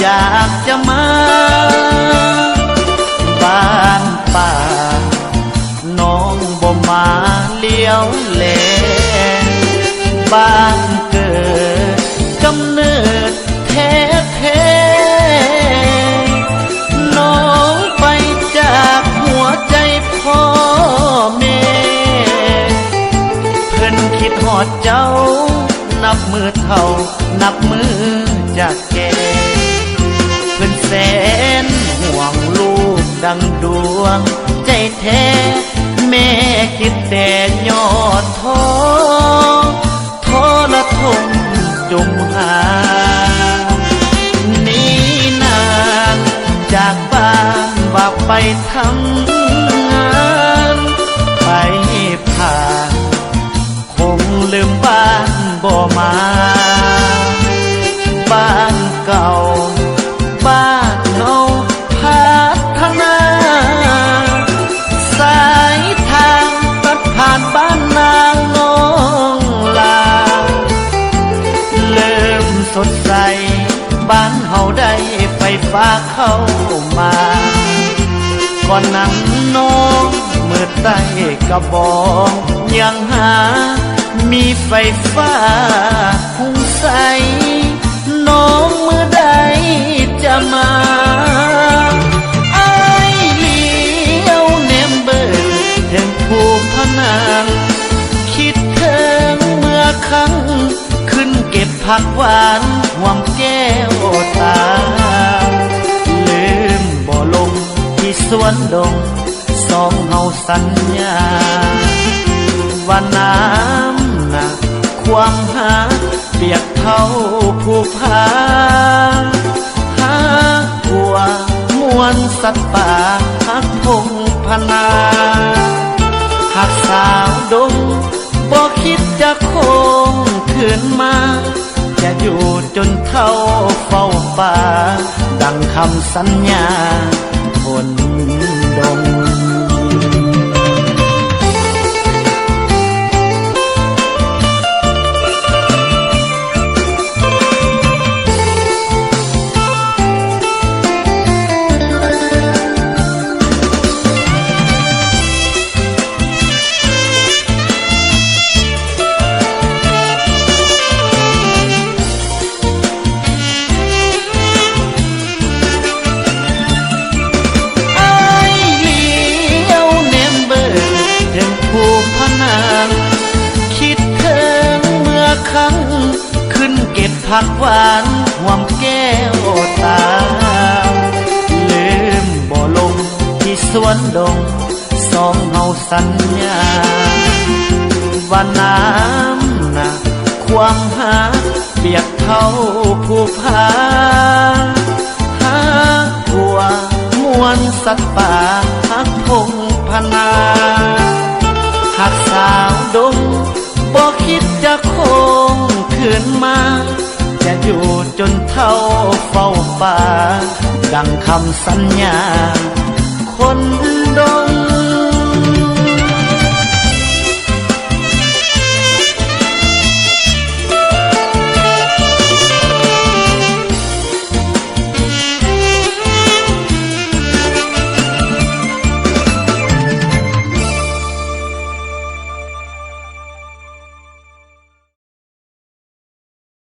อยากจะมาบ้านป่า น้องบ่มาเลี้ยวแลบ้านเกิดกำเนิดแท้แท้น้องไปจากหัวใจพ่อแม่เพิ่นคิดหอดเจ้านับมือเท่า นับมือจากแก่ แสนห่วงลูกดังดวง ใจแท้แม่คิดแต่ยอดท้อท้อละทมจมหานี่นานจากบ้านว่าไปท ฟ้าเข้ามา ก่อนนั้นน้องมืดใต้กระบอกยังหา มีไฟฟ้าหุงใส น้องมือใดจะมาไอายเลี้ยวแนมเบิร์ดถึงภูพนางคิดถึงเมื่อครั้ง ขึ้นเก็บผักหวานห่วงแก้วตา สวนดงสองเฮาสัญญาว่าน้ำหนักความหาเปียกเท่าผู้พาหากัวมวนสัตว์ป่าหักพงพนาหากสาวดงบ่คิดจะคงคืนมา จะอยู่จนเท่าเฝ้าป่า ดังคำสัญญาคน ดง ผักหวานหวมแก้วตา ลืมบ่ลงที่สวนดง สองเฮาสัญญาว่าน้ำหนักความหาเปียกเท่าผู้พาหากัวมวนสัตว์ป่า เข้าเฝ้าป่า ดังคำสัญญา คน